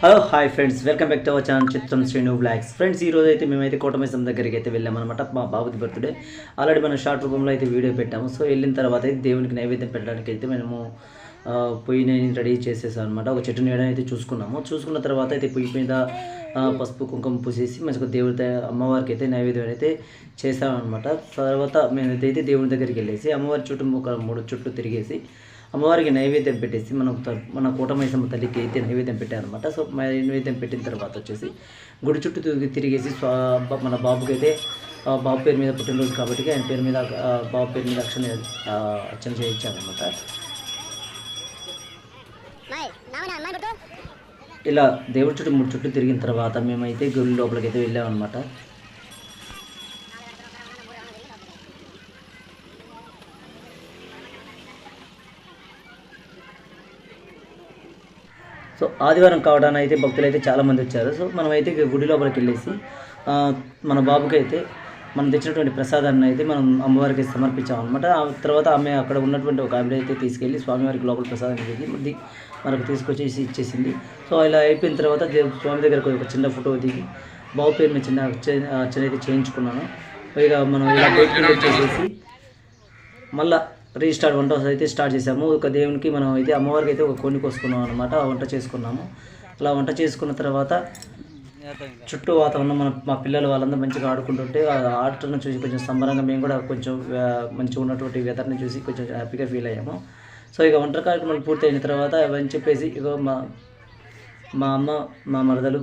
Hello hi friends welcome back to our channel చిత్రం Srinu blogs friends ఈ రోజు అయితే మేమైతే కోటమైసం దగ్గరికి అయితే వెళ్ళామన్నమాట మా బాబుది బర్త్డే ఆల్రెడీ మనం షార్ట్ రూపంలో అయితే వీడియో పెట్టాము. సో వెళ్ళిన తర్వాత అయితే దేవునికి నైవేద్యం పెట్టడానికి అయితే మేము పొయ్యిని రెడీ చేసేసాం అనమాట ఒక చెట్టు నీడని అయితే చూసుకున్నాము. చూసుకున్న తర్వాత అయితే పొయ్యి మీద పసుపు కుంకుమ పూసేసి మంచిగా దేవుడి అమ్మవారికి అయితే నైవేద్యం అయితే చేసామన్నమాట. తర్వాత మేమైతే అయితే దేవుడి దగ్గరికి వెళ్ళేసి అమ్మవారి చుట్టూ ఒక మూడు చుట్టూ తిరిగేసి అమ్మవారికి నైవేద్యం పెట్టేసి మనం మన కూటమైసమ్మ తల్లికి అయితే నైవేద్యం పెట్టారనమాట సో నైవేద్యం పెట్టిన తర్వాత వచ్చేసి గుడి చుట్టూ తిరిగి తిరిగేసి స్వా మన బాబుకి అయితే బాబు పేరు మీద పుట్టినరోజు కాబట్టి ఆయన పేరు మీద బాబు పేరు మీద అక్షణ అర్చన చేయించారనమాట ఇలా దేవుడి చుట్టూ మూడు చుట్టూ తిరిగిన తర్వాత మేమైతే గుడి లోపలికి అయితే వెళ్ళామన్నమాట. సో ఆదివారం కావడానికి అయితే భక్తులు అయితే చాలామంది వచ్చారు. సో మనమైతే గుడి లోపలికి వెళ్ళేసి మన బాబుకైతే మనం తెచ్చినటువంటి ప్రసాదాన్ని అయితే మనం అమ్మవారికి సమర్పించామన్నమాట. ఆ తర్వాత ఆమె అక్కడ ఉన్నటువంటి ఒక ఆవిడ అయితే తీసుకెళ్ళి స్వామివారికి లోపల ప్రసాదం ఇచ్చేసి ఇది మనకు తీసుకొచ్చేసి ఇచ్చేసింది. సో ఇలా అయిపోయిన తర్వాత స్వామి దగ్గరకు ఒక చిన్న ఫోటో దిగి బాబు పేరు మీద చిన్న అర్చన అయితే చేయించుకున్నాను. ఇక మనం ఇలా బయటకు వచ్చేసేసి రీస్టార్ట్ వంట అయితే స్టార్ట్ చేసాము ఒక దేవునికి మనం అయితే అమ్మవారికి అయితే ఒక కొన్ని కోసుకున్నాం అనమాట ఆ వంట చేసుకున్నాము. అలా వంట చేసుకున్న తర్వాత చుట్టూ వాతావరణం మన మా పిల్లలు వాళ్ళందరూ మంచిగా ఆడుకుంటుంటే ఆ ఆటను చూసి కొంచెం సంబరంగా మేము కూడా కొంచెం మంచిగా ఉన్నటువంటి వెదర్ని చూసి కొంచెం హ్యాపీగా ఫీల్ అయ్యాము. సో ఇక వంట కార్యక్రమాలు పూర్తయిన తర్వాత అవన్నీ చెప్పేసి ఇక మా మా అమ్మ మా మరదలు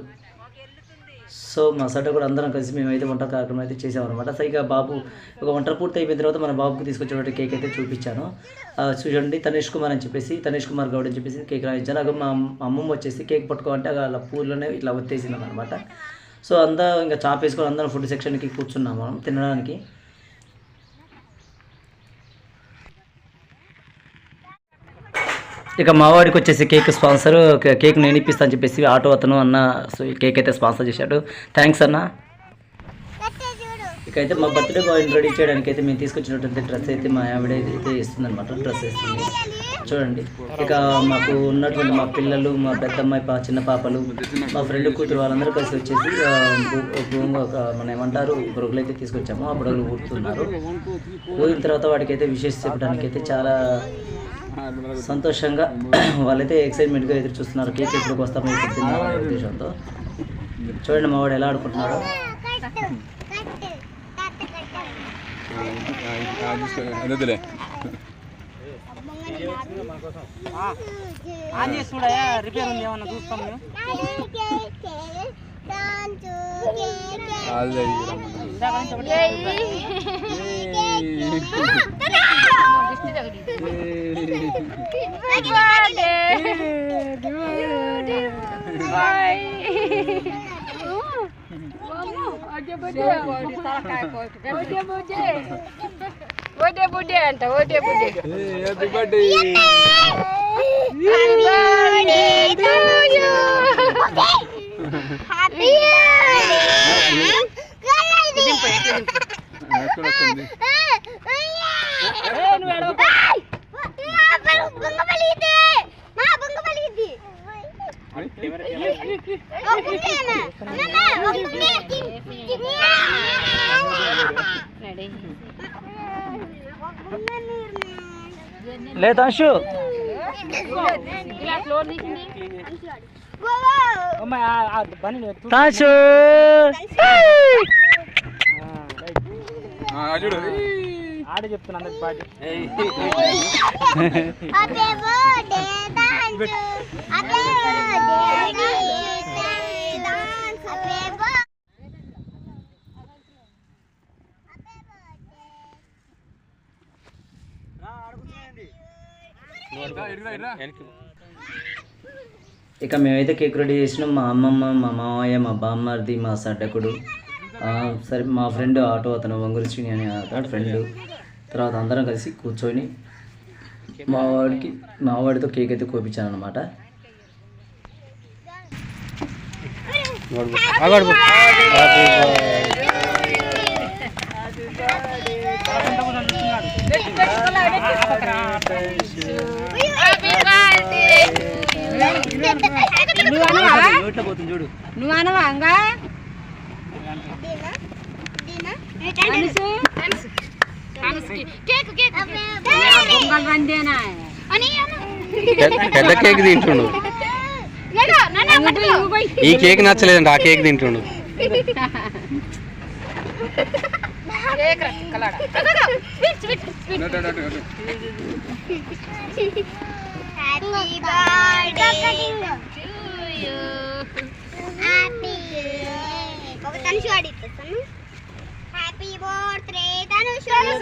సో మా సడ్డ కూడా అందరం కలిసి మేమైతే వంట కార్యక్రమం అయితే చేసామన్నమాట సో ఇక బాబు ఒక వంట పూర్తి అయిపోయిన తర్వాత మన బాబుకి తీసుకొచ్చినటువంటి కేక్ అయితే చూపించాను. చూడండి తనేష్ కుమార్ అని చెప్పేసి తనేష్ కుమార్ గౌడ్ అని చెప్పేసి కేక్ రాయించాను. అక్కడ మా అమ్మమ్మ వచ్చేసి కేక్ పట్టుకోవాలంటే అలా పూలనే ఇట్లా వచ్చేసింది అనమాట సో అంతా ఇంకా చాపేసుకొని అందరం ఫుడ్ సెక్షన్కి కూర్చున్నాం మనం తినడానికి. ఇక మావాడికి వచ్చేసి కేక్ స్పాన్సర్ కేక్ నేను ఇప్పిస్తా అని చెప్పేసి ఆటో అతను అన్న సో కేక్ అయితే స్పాన్సర్ చేశాడు. థ్యాంక్స్ అన్న. ఇక అయితే మా బర్త్డే బాయ్ రెడీ చేయడానికి అయితే మేము తీసుకొచ్చినటువంటి డ్రెస్ అయితే మా ఆవిడ అయితే ఇస్తుంది అనమాట డ్రెస్ వేస్తుంది. చూడండి. ఇక మాకు ఉన్నటువంటి మా పిల్లలు మా పెద్దమ్మాయి పా చిన్న పాపలు మా ఫ్రెండ్ కూతురు వాళ్ళందరూ కలిసి వచ్చేసి ఒక మన ఏమంటారు బొరుగులు అయితే తీసుకొచ్చాము. ఆ బురుగులు ఊడుతున్నారు ఊరిన తర్వాత వాడికైతే అయితే విశేష చెప్పడానికి అయితే చాలా సంతోషంగా వాళ్ళైతే ఎక్సైట్మెంట్గా ఎదురు చూస్తున్నారు. కేక్ ఎప్పుడు వస్తామో ఇప్పుడు తిన్నామనే ఉద్దేశంతో. చూడండి మా వాడు ఎలా ఆడుకుంటున్నాడు. అదేలే. Bude bude anta, bude bude. Happy birthday. Happy birthday to you. Happy birthday. Happy birthday. బుడ్డే బుడ్డే happy birthday వస్తుంది లేదా అంశు అమ్మ ఆ- ఆ పని లేదు. తూ- తాంశు ఆ, చూడు ఆడే చెప్తున్నా అందరికి పాటి. ఇక మేమైతే కేక్ రెడీ చేసినాం. మా అమ్మమ్మ మా మామయ్య మా బామ్మర్ది మా సడ్డకుడు ఆ, సరే మా ఫ్రెండ్ ఆటో అతను వంగురి శ్రీని అనే అతను ఫ్రెండ్. తర్వాత అందరం కలిసి కూర్చొని మా వాడికి మా వాడితో కేక్ అయితే కోపించాను అనమాట నువ్వు బొంగల్ వందేనా పెద్ద కేక్ తింటుండు? ఈ కేక్ నచ్చలేదండి ఆ కేక్ తింటుండు. అటు,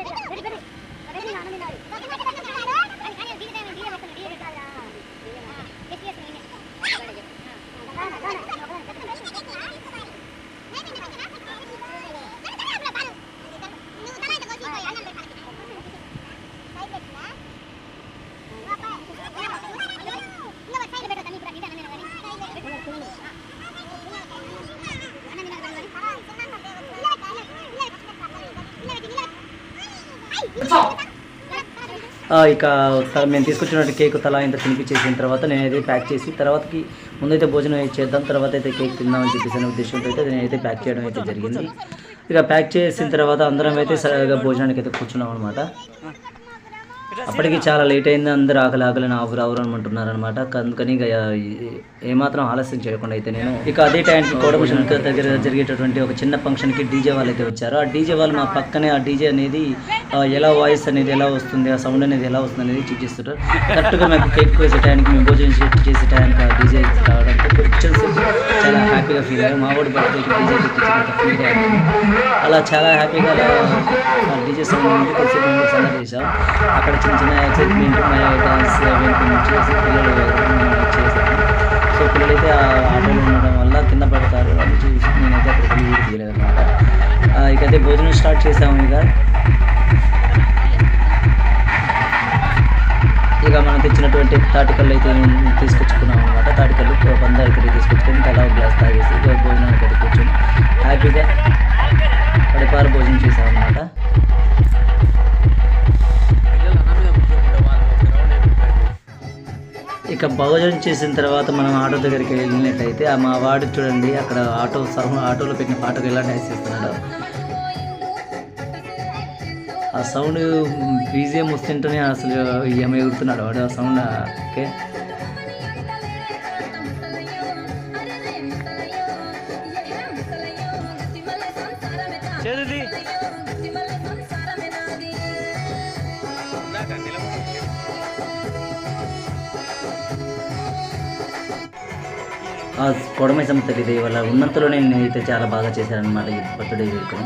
పెట్టండి ఆ, ఇక మేము తీసుకొచ్చినటువంటి కేక్ తలా ఇంత తినిపించేసిన తర్వాత నేనైతే ప్యాక్ చేసి తర్వాతకి ముందైతే భోజనం చేద్దాం తర్వాత అయితే కేక్ తిందామని చెప్పేసి అనే ఉద్దేశంతో అయితే నేనైతే ప్యాక్ చేయడం అయితే జరిగింది. ఇక ప్యాక్ చేసిన తర్వాత అందరం అయితే సరిగా భోజనానికి అయితే కూర్చున్నాం అనమాట అప్పటికి చాలా లేట్ అయింది అందరూ ఆకలి ఆకలి ఆవురు ఆవురు అనుకుంటున్నారు అనమాట అందుకని ఇక ఏమాత్రం ఆలస్యం చేయకుండా అయితే నేను ఇక అదే టైంకి కోడమిషన్ దగ్గర జరిగేటటువంటి ఒక చిన్న ఫంక్షన్కి డీజే వాళ్ళు అయితే వచ్చారు. ఆ డీజే వాళ్ళు మా పక్కనే ఆ డీజే అనేది ఎలా వాయిస్ అనేది ఎలా వస్తుంది ఆ సౌండ్ అనేది ఎలా వస్తుంది అనేది చెక్ చేస్తుంటారు. కరెక్ట్గా మాకు కేక్ వేసే టైంకి మేము భోజనం చేసే టైంకి ఆ డీజే సేపు చాలా హ్యాపీగా ఫీల్ అయ్యారు. మా వాడు బర్త్డేకి డీజే తెప్పించినంత ఫీల్ అయ్యారు. అలా చాలా హ్యాపీగా డీజే సౌండ్ నుండి కొంచెం మేము సందడి చేసాం అక్కడ చిన్న చిన్న ఎక్సైట్మెంట్ డాన్స్ చేసి పిల్లలు చేశాను సో పిల్లలైతే ఆ ఆటోలో ఉండడం వల్ల కింద పడతారు. అని చూసి నేనైతే అక్కడికి వెళ్ళి వీడియో తీయలేదు ఇకైతే భోజనం స్టార్ట్ చేసాము ఇక. ఇక మనం తెచ్చినటువంటి తాటికల్లు అయితే తీసుకొచ్చుకున్నాం అనమాట తాటికల్లు పందాలు ఇక్కడ తీసుకొచ్చుకొని తలా హ్యాపీగా భోజనాలు తాగేసి భోజనానికి కూర్చొని హ్యాపీగా కడపారు భోజనం చేసాం అనమాట ఇక భోజనం చేసిన తర్వాత మనం ఆటో దగ్గరికి వెళ్ళినట్టయితే ఆ మా వాడు చూడండి అక్కడ ఆటో సౌండ్ ఆటోలో పెట్టిన పాటకు ఎలా డాన్స్ చేస్తున్నాడు. ఆ సౌండ్ బీజియం వస్తుంటేనే అసలు ఏమో వాడు ఆ సౌండ్ ఓకే. ఆ కొడమైసమ్మ తల్లి వాళ్ళ వల్ల ఉన్నంతలోనే నేనైతే చాలా బాగా చేశానమాట ఈ బర్త్డే వేడుకను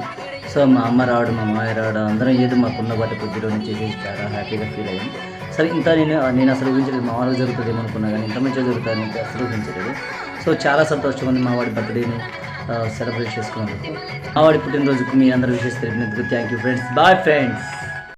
సో మా అమ్మ రావడం మా మామయ్య రావడం అందరం ఏదో మాకున్న వాటి కొద్దిలో చేసేసి చాలా హ్యాపీగా ఫీల్ అయ్యాను సరే ఇంత నేను నేను అసలు ఊహించలేదు మా వాళ్ళు జరుగుతుంది అనుకున్నా కానీ ఇంత మంచిగా జరుగుతుంది అసలు ఊహించలేదు. సో చాలా సంతోషంగా ఉంది మా వాడి బర్త్డేని. సెలబ్రేట్ చేసుకున్నందుకు ఆవిడ వాడి పుట్టినరోజుకు మీ అందరూ విషయం తెలిపినందుకు thank you friends bye friends